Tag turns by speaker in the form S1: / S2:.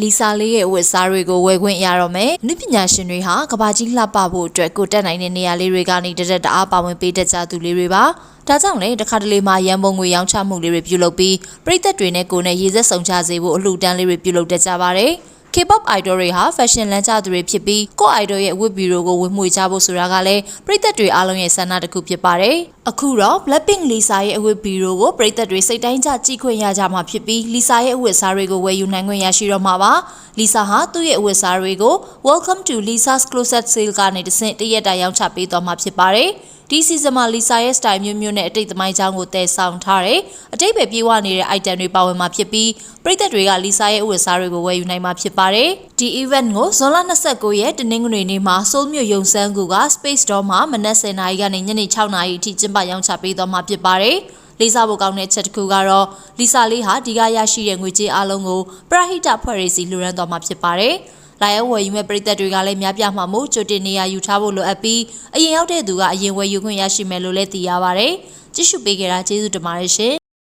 S1: လီဆာလေးရဲ့ဝတ်စားတွေကိုဝယ်ခွင့်ရတော့မယ်။နုပညာရှင်တွေဟာကဘာကြီးလှပဖို့အတွက်ကိုတက်နိုင်တဲ့နေရာလေးတွေကနေတရက်တအားပါဝင်ပေးတတ်ကြသူလေးတွေပါ။ဒါကြောင့်လေတခါတလေမှရန်ပုံငွေရောင်းချမှုလေးတွေပြုလုပ်ပြီးပြည်သက်တွေနဲ့ကိုယ်နဲ့ရေစက်ဆုံချစေဖို့အလှူဒန်းလေးတွေပြုလုပ်တတ်ကြပါတယ်။ K-pop idol တွေဟာ fashion လမ်းကျသူတွေဖြစ်ပြီးကိုယ့် idol ရဲ့အဝတ်ဘီရိုကိုဝတ်မှွေကြဖို့ဆိုတာကလည်းပြည်သက်တွေအားလုံးရဲ့ဆန္ဒတစ်ခုဖြစ်ပါတယ်။အခုတော့ Blackpink Lisa ရဲ့အဝတ်ဘီရိုကိုပြည်သက်တွေစိတ်တိုင်းကျကြည့်ခွင့်ရကြမှာဖြစ်ပြီး Lisa ရဲ့အဝတ်စားတွေကိုဝယ်ယူနိုင်ခွင့်ရရှိတော့မှာပါ။ Lisa ဟာသူ့ရဲ့အဝတ်စားတွေကို Welcome to Lisa's Closet Sale ကနေတဆင့်တရက်တာရောင်းချပေးသွားမှာဖြစ်ပါတယ်။ဒီစီဇန်မှာ Lisa ရဲ့ style မျိုးမျိုးနဲ့အတိတ်သမိုင်းကြောင်းကိုတည်ဆောင်ထားတယ်။အတိတ်ပဲပြေးဝနေတဲ့ item တွေပါဝင်မှာဖြစ်ပြီးပြည်သက်တွေက Lisa ရဲ့အဝတ်စားတွေကိုဝယ်ယူနိုင်မှာဖြစ်ပါတယ်။ဒီ event ကိုဇွန်လ29ရက်တနင်္ဂနွေနေ့မှာဆိုးလ်မြို့ရုံစန်းကူက Space Door မှာမနက်10:00နာရီကနေညနေ6:00နာရီအထိကျင်းပရောင်းချပေးသွားမှာဖြစ်ပါတယ်။ လေးစားဖို့ကောင်းတဲ့ချက်တစ်ခုကတော့လီစာလေးဟာဒီကရရှိတဲ့ငွေကြေးအလုံးကိုပရဟိတဖွဲ့ရေးစီလူရန်သွားမှာဖြစ်ပါတယ်။လာရောက်ဝယ်ယူမဲ့ပြည်သက်တွေကလည်းများပြားမှာမို့ကြိုတင်နေရာယူထားဖို့လိုအပ်ပြီးအရင်ရောက်တဲ့သူကအရင်ဝယ်ယူခွင့်ရရှိမယ်လို့လည်းသိရပါတယ်။ကြည့်ရှုပေးကြတာကျေးဇူးတင်ပါတယ်ရှင်